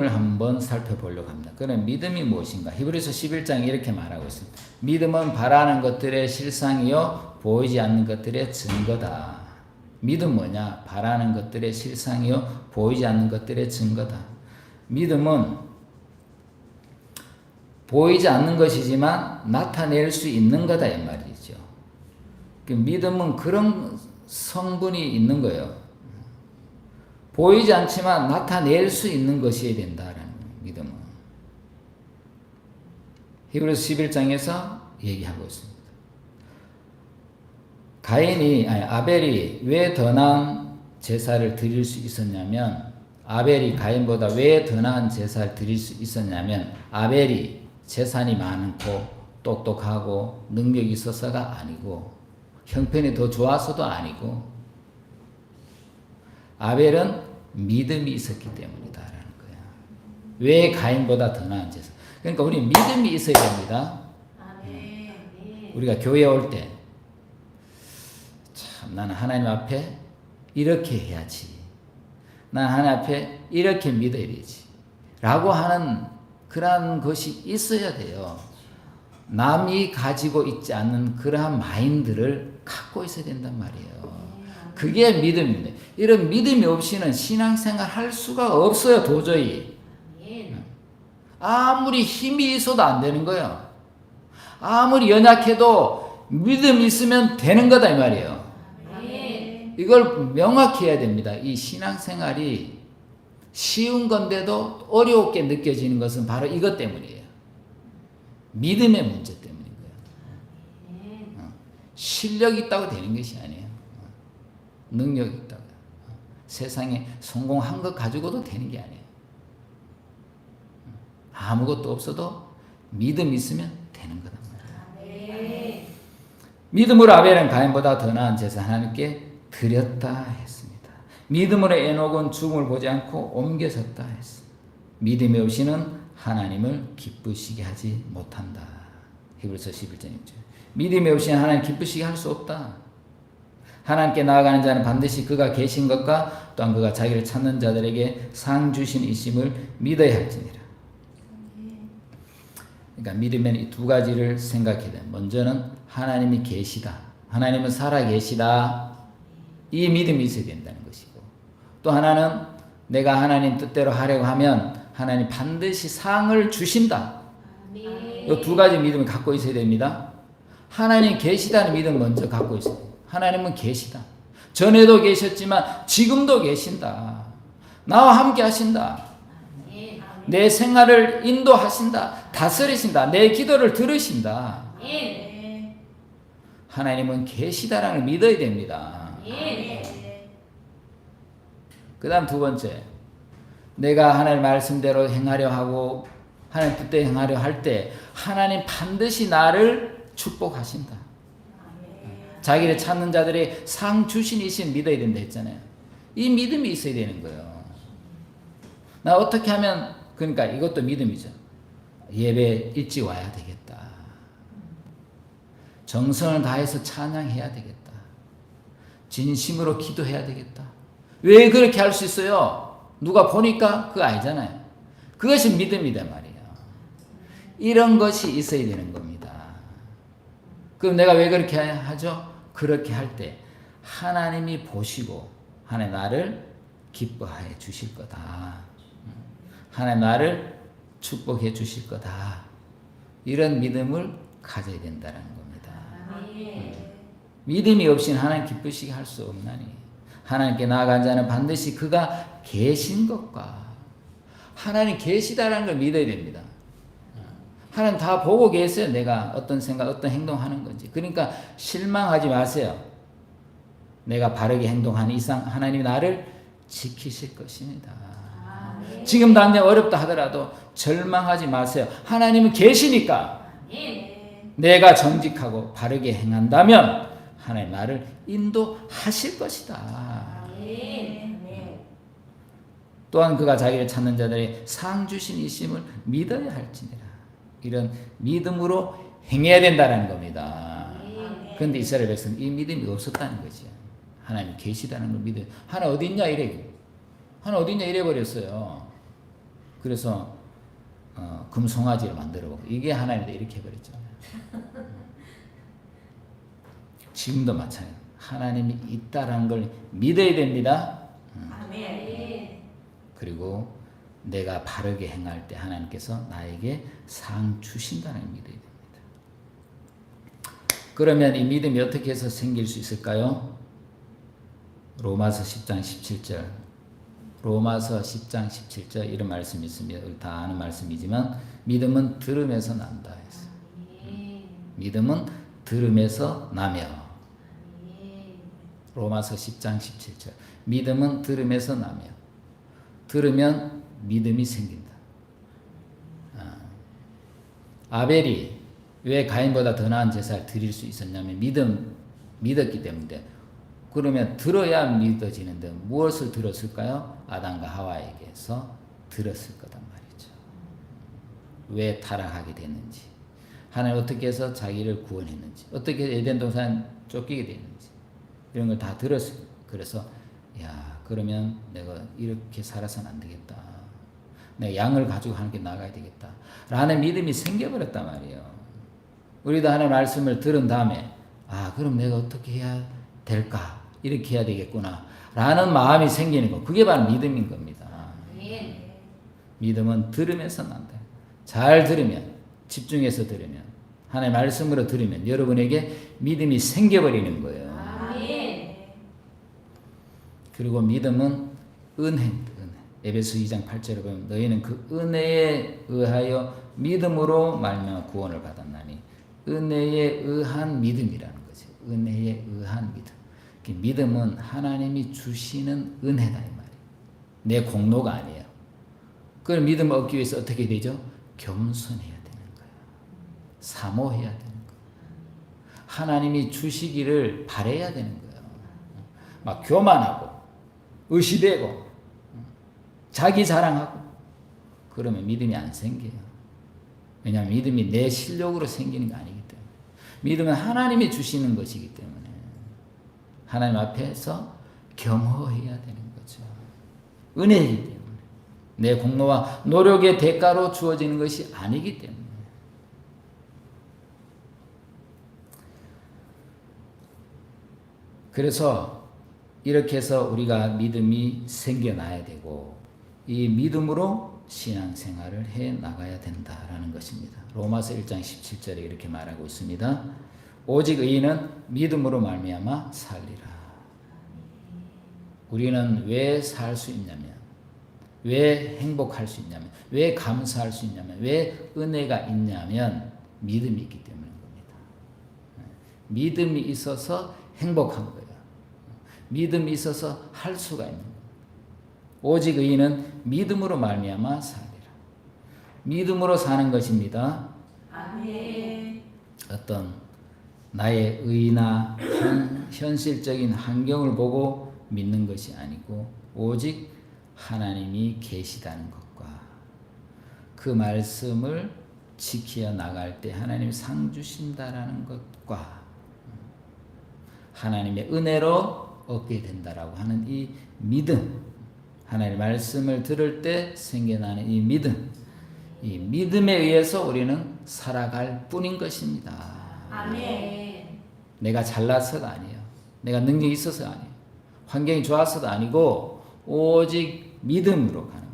을 한번 살펴보려고 합니다. 그럼 믿음이 무엇인가? 히브리서 11장에 이렇게 말하고 있습니다. 믿음은 바라는 것들의 실상이요 보이지 않는 것들의 증거다. 믿음 뭐냐? 바라는 것들의 실상이요 보이지 않는 것들의 증거다. 믿음은 보이지 않는 것이지만 나타낼 수 있는 거다 이 말이죠. 그 믿음은 그런 성분이 있는 거예요. 보이지 않지만 나타낼 수 있는 것이어야 된다라는 믿음은. 히브리서 11장에서 얘기하고 있습니다. 가인이 아니 아벨이 왜 더 나은 제사를 드릴 수 있었냐면 아벨이 가인보다 왜 더 나은 제사를 드릴 수 있었냐면 아벨이 재산이 많고 똑똑하고 능력이 있어서가 아니고 형편이 더 좋아서도 아니고 아벨은 믿음이 있었기 때문이다라는 거야. 왜 가인보다 더 나은 제사? 그러니까 우리 믿음이 있어야 됩니다. 우리가 교회 올 때, 참, 나는 하나님 앞에 이렇게 해야지. 난 하나님 앞에 이렇게 믿어야 되지. 라고 하는 그러한 것이 있어야 돼요. 남이 가지고 있지 않는 그러한 마인드를 갖고 있어야 된단 말이에요. 그게 믿음입니다. 이런 믿음이 없이는 신앙생활 할 수가 없어요, 도저히. 아무리 힘이 있어도 안 되는 거예요. 아무리 연약해도 믿음 있으면 되는 거다 이 말이에요. 이걸 명확히 해야 됩니다. 이 신앙생활이 쉬운 건데도 어렵게 느껴지는 것은 바로 이것 때문이에요. 믿음의 문제 때문인 거예요. 어. 실력이 있다고 되는 것이 아니에요. 어. 어. 세상에 성공한 것 가지고도 되는 게 아니에요. 어. 아무것도 없어도 믿음 있으면 되는 거다. 믿음으로 아벨은 가인보다 더 나은 제사 하나님께 드렸다 했습니다. 믿음으로 에녹은 죽음을 보지 않고 옮겨졌다 했습니다. 믿음이 없이는 하나님을 기쁘시게 하지 못한다. 히브리서 11장 6절. 믿음이 없이는 하나님 기쁘시게 할 수 없다. 하나님께 나아가는 자는 반드시 그가 계신 것과 또한 그가 자기를 찾는 자들에게 상 주신 이심을 믿어야 할지니라. 그러니까 믿으면 이 두 가지를 생각해야 돼. 먼저는 하나님이 계시다. 하나님은 살아 계시다. 이 믿음이 있어야 된다는 것이고. 또 하나는 내가 하나님 뜻대로 하려고 하면 하나님 반드시 상을 주신다. 이 두 가지 믿음을 갖고 있어야 됩니다. 하나님 계시다는 믿음 먼저 갖고 있어요. 하나님은 계시다. 전에도 계셨지만 지금도 계신다. 나와 함께 하신다. 내 생활을 인도하신다. 다스리신다. 내 기도를 들으신다. 하나님은 계시다라는 걸 믿어야 됩니다. 그 다음 두 번째. 내가 하나님 말씀대로 행하려 하고 하나님 뜻대로 행하려 할 때 하나님 반드시 나를 축복하신다. 자기를 찾는 자들의 상 주신이신 믿어야 된다 했잖아요. 이 믿음이 있어야 되는 거예요. 나 어떻게 하면 그러니까 이것도 믿음이죠. 예배 일찍 와야 되겠다. 정성을 다해서 찬양해야 되겠다. 진심으로 기도해야 되겠다. 왜 그렇게 할 수 있어요? 누가 보니까 그거 아니잖아요. 그것이 믿음이다 말이에요. 이런 것이 있어야 되는 겁니다. 그럼 내가 왜 그렇게 하죠? 그렇게 할 때 하나님이 보시고 하나님 나를 기뻐해 주실 거다. 하나님 나를 축복해 주실 거다. 이런 믿음을 가져야 된다는 겁니다. 믿음이 없이는 하나님 기쁘시게 할 수 없나니 하나님께 나아간 자는 반드시 그가 계신 것과 하나님 계시다라는 걸 믿어야 됩니다. 하나님 다 보고 계세요. 내가 어떤 생각, 어떤 행동하는 건지. 그러니까 실망하지 마세요. 내가 바르게 행동하는 이상 하나님이 나를 지키실 것입니다. 지금 당장 어렵다 하더라도 절망하지 마세요. 하나님은 계시니까. 내가 정직하고 바르게 행한다면 하나님 나를 인도하실 것이다. 또한 그가 자기를 찾는 자들의 상 주신 이심을 믿어야 할지니라. 이런 믿음으로 행해야 된다는 겁니다. 그런데 이스라엘 백성은 이 믿음이 없었다는 거죠. 하나님 계시다는 걸 믿어요. 하나 어디 있냐 이래. 하나 어디 있냐 이래 버렸어요. 그래서 어, 금송아지를 만들어 보고 이게 하나님도 이렇게 해버렸잖아요. 지금도 마찬가지. 하나님이 있다라는 걸 믿어야 됩니다. 아멘. 그리고 내가 바르게 행할 때 하나님께서 나에게 상 주신다는 걸 믿어야 됩니다. 그러면 이 믿음이 어떻게 해서 생길 수 있을까요? 로마서 10장 17절. 로마서 10장 17절 이런 말씀이 있습니다. 다 아는 말씀이지만 믿음은 들음에서 난다 했어요. 믿음은 들음에서 나며. 로마서 10장 17절. 믿음은 들음에서 나며 들으면 믿음이 생긴다. 아. 아벨이 왜 가인보다 더 나은 제사를 드릴 수 있었냐면 믿음 믿었기 때문에 그러면 들어야 믿어지는데 무엇을 들었을까요? 아담과 하와에게서 들었을 거단 말이죠. 왜 타락하게 됐는지 하나님 어떻게 해서 자기를 구원했는지 어떻게 에덴 동산 쫓기게 됐는지 이런 걸 다 들었어요. 그래서 야 그러면 내가 이렇게 살아서는 안 되겠다. 내가 양을 가지고 게 나가야 되겠다. 라는 믿음이 생겨버렸단 말이에요. 우리도 하나님 말씀을 들은 다음에 아 그럼 내가 어떻게 해야 될까? 이렇게 해야 되겠구나. 라는 마음이 생기는 거. 그게 바로 믿음인 겁니다. 믿음은 들으면서 난다. 잘 들으면, 집중해서 들으면, 하나님 말씀으로 들으면 여러분에게 믿음이 생겨버리는 거예요. 그리고 믿음은 은혜, 은혜. 에베소 2장 8절에 보면 너희는 그 은혜에 의하여 믿음으로 말미암아 구원을 받았나니 은혜에 의한 믿음이라는 거죠. 은혜에 의한 믿음. 그 믿음은 하나님이 주시는 은혜다 이 말이에요. 내 공로가 아니에요. 그걸 믿음을 얻기 위해서 어떻게 되죠? 겸손해야 되는 거예요. 사모해야 되는 거예요. 하나님이 주시기를 바래야 되는 거예요. 막 교만하고 의시되고 자기 자랑하고 그러면 믿음이 안 생겨요. 왜냐하면 믿음이 내 실력으로 생기는 게 아니기 때문에 믿음은 하나님이 주시는 것이기 때문에 하나님 앞에서 겸허해야 되는 거죠. 은혜이기 때문에 내 공로와 노력의 대가로 주어지는 것이 아니기 때문에 그래서 이렇게 해서 우리가 믿음이 생겨나야 되고 이 믿음으로 신앙생활을 해 나가야 된다라는 것입니다. 로마서 1장 17절에 이렇게 말하고 있습니다. 오직 의인은 믿음으로 말미암아 살리라. 우리는 왜 살 수 있냐면 왜 행복할 수 있냐면 왜 감사할 수 있냐면 왜 은혜가 있냐면 믿음이 있기 때문인 겁니다. 믿음이 있어서 행복한 거예요. 믿음이 있어서 할 수가 있는 거예요. 오직 의인은 믿음으로 말미암아 살리라. 믿음으로 사는 것입니다. 아멘. 어떤 나의 의나 현, 현실적인 환경을 보고 믿는 것이 아니고 오직 하나님이 계시다는 것과 그 말씀을 지키어 나갈 때 하나님 상 주신다라는 것과 하나님의 은혜로 얻게 된다라고 하는 이 믿음 하나님의 말씀을 들을 때 생겨나는 이 믿음 이 믿음에 의해서 우리는 살아갈 뿐인 것입니다. 아멘. 내가 잘나서가 아니에요. 내가 능력이 있어서가 아니에요. 환경이 좋아서도 아니고 오직 믿음으로 가는